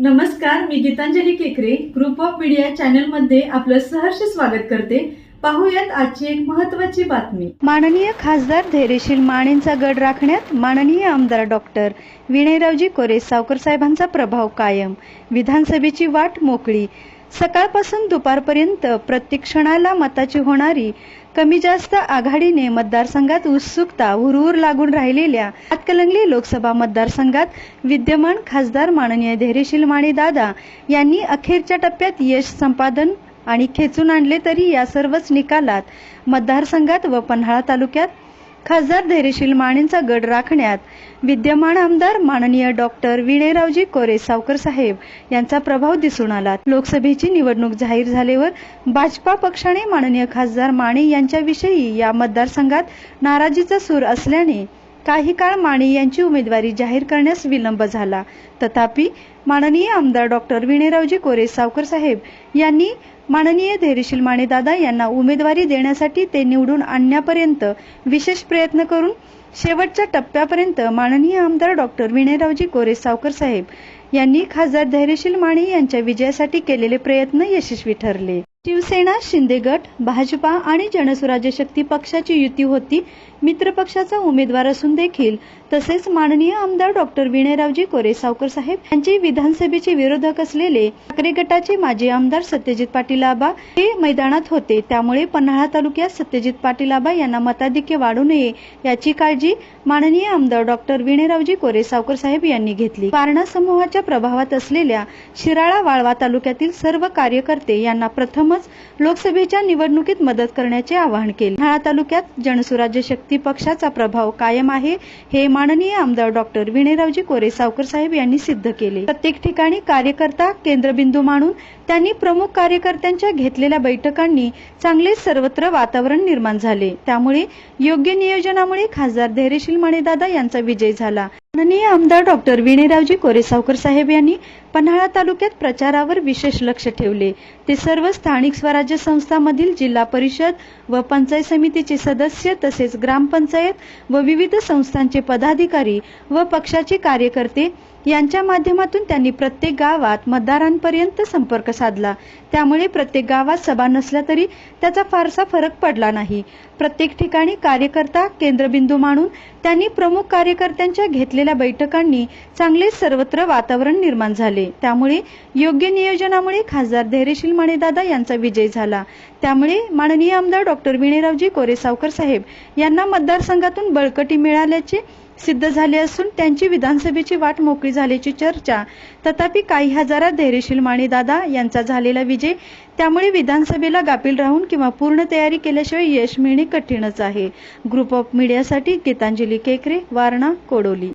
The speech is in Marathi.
नमस्कार मी गीतांजली केकरे ग्रुप ऑफ मीडिया चॅनलमध्ये आपलं सहर्ष स्वागत करते. पाहूयात आजची एक महत्वाची बातमी. माननीय खासदार धैर्यशील मानेंचा गड राखण्यात माननीय आमदार डॉक्टर विनयरावजी कोरे सावकर साहेबांचा प्रभाव कायम. विधानसभेची वाट मोकळी. सकाळपासून दुपारपर्यंत प्रत्येक क्षणाला मताची होणारी कमी जास्त आघाडीने मतदारसंघात उत्सुकता हुरहुर लागून राहिलेल्या हातकलंगली लोकसभा मतदारसंघात विद्यमान खासदार माननीय धैर्यशील माणी दादा यांनी अखेरच्या टप्प्यात यश संपादन आणि खेचून आणले तरी या सर्वच निकालात मतदारसंघात व पन्हाळा तालुक्यात खासदार धैर्यशील मानेंचा गड राखण्यात विद्यमान आमदार माननीय डॉक्टर विनयरावजी कोरे सावकर साहेब यांचा प्रभाव दिसून आला. लोकसभेची निवडणूक जाहीर झाल्यावर भाजपा पक्षाने माननीय खासदार माने यांच्याविषयी या मतदारसंघात नाराजीचा सूर असल्याने काही काळ माने यांची उमेदवारी जाहीर करण्यास विलंब झाला. तथापि माननीय आमदार डॉक्टर विनयरावजी कोरे सावकर साहेब यांनी माननीय धैर्यशील माने दादा यांना उमेदवारी देण्यासाठी ते निवडून आणण्यापर्यंत विशेष प्रयत्न करून शेवटच्या टप्प्यापर्यंत माननीय आमदार डॉक्टर विनयरावजी कोरे सावकर साहेब यांनी खासदार धैर्यशील माने यांच्या विजयासाठी केलेले प्रयत्न यशस्वी ठरले. शिवसेना शिंदे गट भाजपा आणि जनसुराज्य शक्ती पक्षाची युती होती. मित्रपक्षाचा उमेदवार असून देखील तसेच माननीय आमदार डॉक्टर विनयरावजी कोरे सावकर साहेब यांचे विधानसभेचे विरोधक असलेले ठाकरे गटाचे माजी आमदार सत्यजित पाटील आबा हे मैदानात होते. त्यामुळे पन्हाळा तालुक्यात सत्यजित पाटील आबा यांना मताधिक्य वाढू नये याची काळजी माननीय आमदार डॉक्टर विनयरावजी कोरे सावकर साहेब यांनी घेतली. पारणा समूहाच्या प्रभावात असलेल्या शिराळा वाळवा तालुक्यातील सर्व कार्यकर्ते यांना प्रथमच लोकसभेच्या निवडणुकीत मदत करण्याचे आवाहन केले. पन्हाळा तालुक्यात जनसुराज्य शक्ती पक्षाचा प्रभाव कायम आहे हे माननीय आमदार डॉक्टर विनयरावजी कोरे सावकर साहेब यांनी सिद्ध केले. प्रत्येक ठिकाणी कार्यकर्ता केंद्रबिंदू मानून त्यांनी प्रमुख कार्यकर्त्यांच्या घेतलेल्या बैठकांनी चांगले सर्वत्र वातावरण निर्माण झाले. त्यामुळे योग्य नियोजनामुळे खासदार धैर्यशील मानेदादा यांचा विजय झाला. माननीय आमदार डॉक्टर विनयरावजी कोरे सावकर साहेब यांनी पन्हाळा तालुक्यात प्रचारावर विशेष लक्ष ठेवले. ते सर्व स्थानिक स्वराज्य संस्थांमधील जिल्हा परिषद व पंचायत समितीचे सदस्य तसेच ग्रामपंचायत व विविध संस्थांचे पदाधिकारी व पक्षाचे कार्यकर्ते यांच्या माध्यमातून त्यांनी प्रत्येक गावात मतदारांपर्यंत संपर्क साधला. त्यामुळे प्रत्येक गावात सभा नसल्या तरी त्याचा फारसा फरक पडला नाही. प्रत्येक ठिकाणी कार्यकर्ता केंद्रबिंदू मानून त्यांनी प्रमुख कार्यकर्त्यांच्या घेतलेल्या बैठकांनी चांगले सर्वत्र वातावरण निर्माण झाले. त्यामुळे योग्य नियोजनामुळे खासदार धैर्यशील मानेदादा यांचा विजय झाला. त्यामुळे माननीय आमदार डॉक्टर विनयरावजी कोरेसावकर साहेब यांना मतदारसंघातून बळकटी मिळाल्याचे सिद्ध झाले असून त्यांची विधानसभेची वाट मोकळी झाल्याची चर्चा तथापि काही हजारात धैर्यशील मानेदादा यांचा झालेला विजय त्यामुळे विधानसभेला गापील राहून किंवा पूर्ण तयारी केल्याशिवाय यश मिळणे कठीणच आहे. ग्रुप ऑफ मीडियासाठी गीतांजली केकरे वारणा कोडोली.